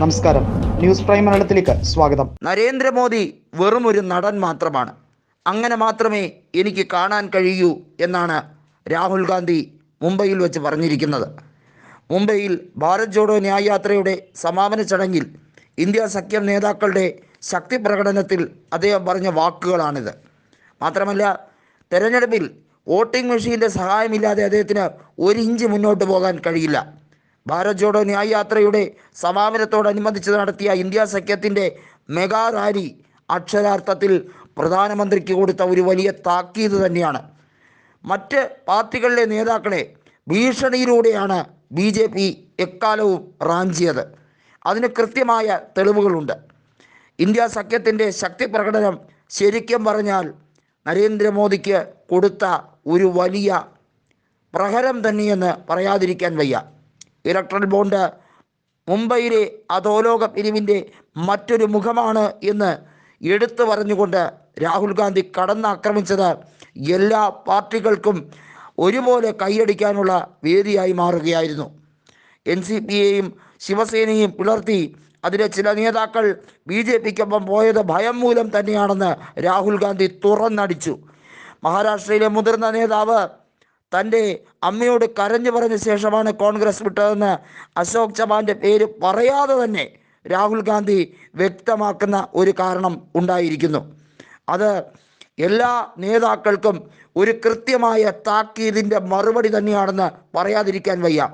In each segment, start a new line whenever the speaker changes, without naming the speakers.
നമസ്കാരം. News prime മലയാളത്തിലേക്ക് സ്വാഗതം.
നരേന്ദ്രമോദി വെറും ഒരു നടൻ മാത്രമാണ്. അങ്ങനെ മാത്രമേ എനിക്ക് കാണാൻ കഴിയൂ എന്നാണ് രാഹുൽ ഗാന്ധി മുംബൈയിൽ വെച്ച് പറഞ്ഞിരിക്കുന്നത്. മുംബൈയിൽ ഭാരത് ജോഡോ ന്യായയാത്രയുടെ സമാപന ചടങ്ങിൽ ഇന്ത്യ സഖ്യം നേതാക്കളുടെ ശക്തി പ്രകടനത്തിൽ അദ്ദേഹം പറഞ്ഞ വാക്കുകളാണിത്. മാത്രമല്ല തെരഞ്ഞെടുപ്പിൽ വോട്ടിംഗ് മെഷീന്റെ സഹായമില്ലാതെ അദ്ദേഹത്തിന് ഒരു ഇഞ്ച് മുന്നോട്ട് പോകാൻ കഴിയില്ല. ഭാരത് ജോഡോ ന്യായ് യാത്രയുടെ സമാപനത്തോടനുബന്ധിച്ച് നടത്തിയ ഇന്ത്യ സഖ്യത്തിന്റെ മെഗാ റാലി അക്ഷരാർത്ഥത്തിൽ പ്രധാനമന്ത്രിക്ക് കൊടുത്ത ഒരു വലിയ താക്കീത് തന്നെയാണ്. മറ്റ് പാർട്ടികളിലെ നേതാക്കളെ ഭീഷണിയിലൂടെയാണ് ബി ജെ പി എക്കാലവും റാഞ്ചിയത്. അതിന് കൃത്യമായ തെളിവുകളുണ്ട്. ഇന്ത്യ സഖ്യത്തിന്റെ ശക്തി പ്രകടനം ശരിക്കും പറഞ്ഞാൽ നരേന്ദ്രമോദിക്ക് കൊടുത്ത ഒരു വലിയ പ്രഹരം തന്നെയെന്ന് പറയാതിരിക്കാൻ വയ്യ. ഇലക്ട്രൽ ബോണ്ട് മുംബൈയിലെ അധോലോക പിരിവിന്റെ മറ്റൊരു മുഖമാണ് എന്ന് എടുത്തു പറഞ്ഞുകൊണ്ട് രാഹുൽ ഗാന്ധി കടന്നാക്രമിച്ചത് എല്ലാ പാർട്ടികൾക്കും ഒരുപോലെ കൈയടിക്കാനുള്ള വേദിയായി മാറുകയായിരുന്നു. എൻ സി പിയെയും ശിവസേനയും പുലർത്തി അതിലെ ചില നേതാക്കൾ ബി ജെ പിക്കൊപ്പം പോയത് ഭയം മൂലം തന്നെയാണെന്ന് രാഹുൽ ഗാന്ധി തുറന്നടിച്ചു. മഹാരാഷ്ട്രയിലെ മുതിർന്ന നേതാവ് തന്റെ അമ്മയോട് കരഞ്ഞു പറഞ്ഞ ശേഷമാണ് കോൺഗ്രസ് വിട്ടതെന്ന് അശോക് ചവാന്റെ പേര് പറയാതെ തന്നെ രാഹുൽ ഗാന്ധി വ്യക്തമാക്കുന്ന ഒരു കാരണം ഉണ്ടായിരിക്കുന്നു. അത് എല്ലാ നേതാക്കൾക്കും ഒരു കൃത്യമായ താക്കീതിന്റെ മറുപടി തന്നെയാണെന്ന് പറയാതിരിക്കാൻ വയ്യ.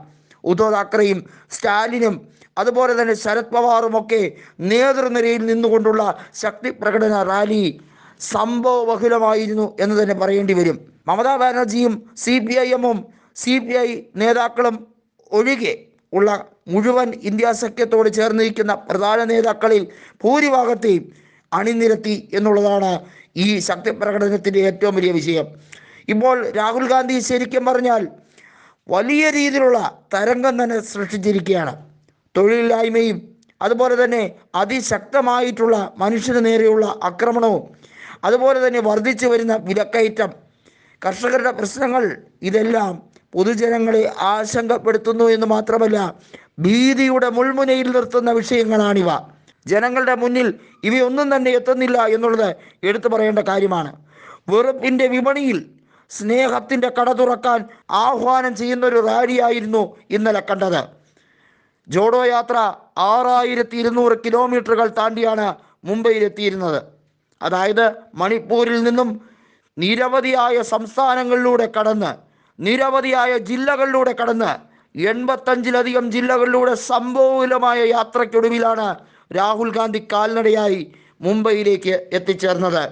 ഉദ്ധവ് താക്കറെയും സ്റ്റാലിനും അതുപോലെ തന്നെ ശരത് പവാറുമൊക്കെ നേതൃനിരയിൽ നിന്നുകൊണ്ടുള്ള ശക്തി പ്രകടന റാലി സംഭവബഹുലമായിരുന്നു എന്ന് തന്നെ പറയേണ്ടി വരും. മമതാ ബാനർജിയും സി പി ഐ എമ്മും സി പി ഐ നേതാക്കളും ഒഴികെ ഉള്ള മുഴുവൻ ഇന്ത്യ സഖ്യത്തോട് ചേർന്നിരിക്കുന്ന പ്രധാന നേതാക്കളിൽ ഭൂരിഭാഗത്തെയും അണിനിരത്തി എന്നുള്ളതാണ് ഈ ശക്തിപ്രകടനത്തിന്റെ ഏറ്റവും വലിയ വിഷയം ഇപ്പോൾ രാഹുൽ ഗാന്ധി ശരിക്കും പറഞ്ഞാൽ വലിയ രീതിയിലുള്ള തരംഗം തന്നെ സൃഷ്ടിച്ചിരിക്കുകയാണ്. തൊഴിലില്ലായ്മയും അതുപോലെ തന്നെ അതിശക്തമായിട്ടുള്ള മനുഷ്യന് നേരെയുള്ള ആക്രമണവും അതുപോലെ തന്നെ വർദ്ധിച്ചു വരുന്ന വിലക്കയറ്റം. കർഷകരുടെ പ്രശ്നങ്ങൾ ഇതെല്ലാം പൊതുജനങ്ങളെ ആശങ്കപ്പെടുത്തുന്നു എന്ന് മാത്രമല്ല ഭീതിയുടെ മുൾമുനയിൽ നിർത്തുന്ന വിഷയങ്ങളാണിവ. ജനങ്ങളുടെ മുന്നിൽ ഇവയൊന്നും തന്നെ എത്തുന്നില്ല എന്നുള്ളത് എടുത്തു പറയേണ്ട കാര്യമാണ്. വെറുപ്പിന്റെ വിപണിയിൽ സ്നേഹത്തിന്റെ കട തുറക്കാൻ ആഹ്വാനം ചെയ്യുന്ന ഒരു റാലിയായിരുന്നു ഇന്നലെ കണ്ടത്. ജോഡോ യാത്ര ആറായിരത്തി ഇരുന്നൂറ് കിലോമീറ്ററുകൾ താണ്ടിയാണ് മുംബൈയിലെത്തിയിരുന്നത്. അതായത് മണിപ്പൂരിൽ നിന്നും നിരവധിയായ സംസ്ഥാനങ്ങളിലൂടെ കടന്ന് നിരവധിയായ ജില്ലകളിലൂടെ കടന്ന് എൺപത്തഞ്ചിലധികം ജില്ലകളിലൂടെ സംഭവമായ യാത്രയ്ക്കൊടുവിലാണ് രാഹുൽ ഗാന്ധി കാൽനടയായി മുംബൈയിലേക്ക് എത്തിച്ചേർന്നത്.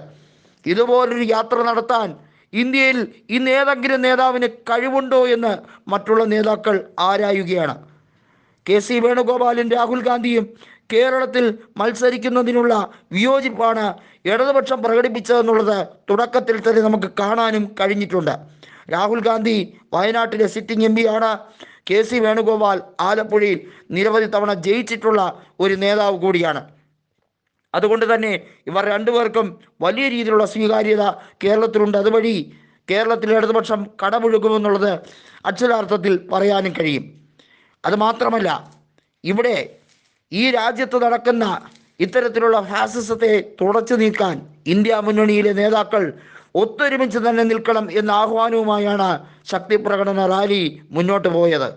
ഇതുപോലൊരു യാത്ര നടത്താൻ ഇന്ത്യയിൽ ഇന്ന് ഏതെങ്കിലും നേതാവിന് കഴിവുണ്ടോ എന്ന് മറ്റുള്ള നേതാക്കൾ ആരായുകയാണ്? കെ സി വേണുഗോപാലും രാഹുൽ ഗാന്ധിയും കേരളത്തിൽ മത്സരിക്കുന്നതിനുള്ള വിയോജിപ്പാണ് ഇടതുപക്ഷം പ്രകടിപ്പിച്ചതെന്നുള്ളത് തുടക്കത്തിൽ തന്നെ നമുക്ക് കാണാനും കഴിഞ്ഞിട്ടുണ്ട്. രാഹുൽ ഗാന്ധി വയനാട്ടിലെ സിറ്റിംഗ് എം പിയാണ് കെ സി വേണുഗോപാൽ ആലപ്പുഴയിൽ നിരവധി തവണ ജയിച്ചിട്ടുള്ള ഒരു നേതാവ് കൂടിയാണ്. അതുകൊണ്ട് തന്നെ ഇവർ രണ്ടുപേർക്കും വലിയ രീതിയിലുള്ള സ്വീകാര്യത കേരളത്തിലുണ്ട്. അതുവഴി കേരളത്തിലെ ഇടതുപക്ഷം കടമുഴുകുമെന്നുള്ളത് അക്ഷരാർത്ഥത്തിൽ പറയാനും കഴിയും. അതുമാത്രമല്ല ഇവിടെ ഈ രാജ്യത്ത് നടക്കുന്ന ഇത്തരത്തിലുള്ള ഫാസിസത്തെ തുടച്ചു നീക്കാൻ ഇന്ത്യ മുന്നണിയിലെ നേതാക്കൾ ഒത്തൊരുമിച്ച് തന്നെ നിൽക്കണം എന്ന ആഹ്വാനവുമായാണ് ശക്തി പ്രകടന റാലി മുന്നോട്ട് പോയത്.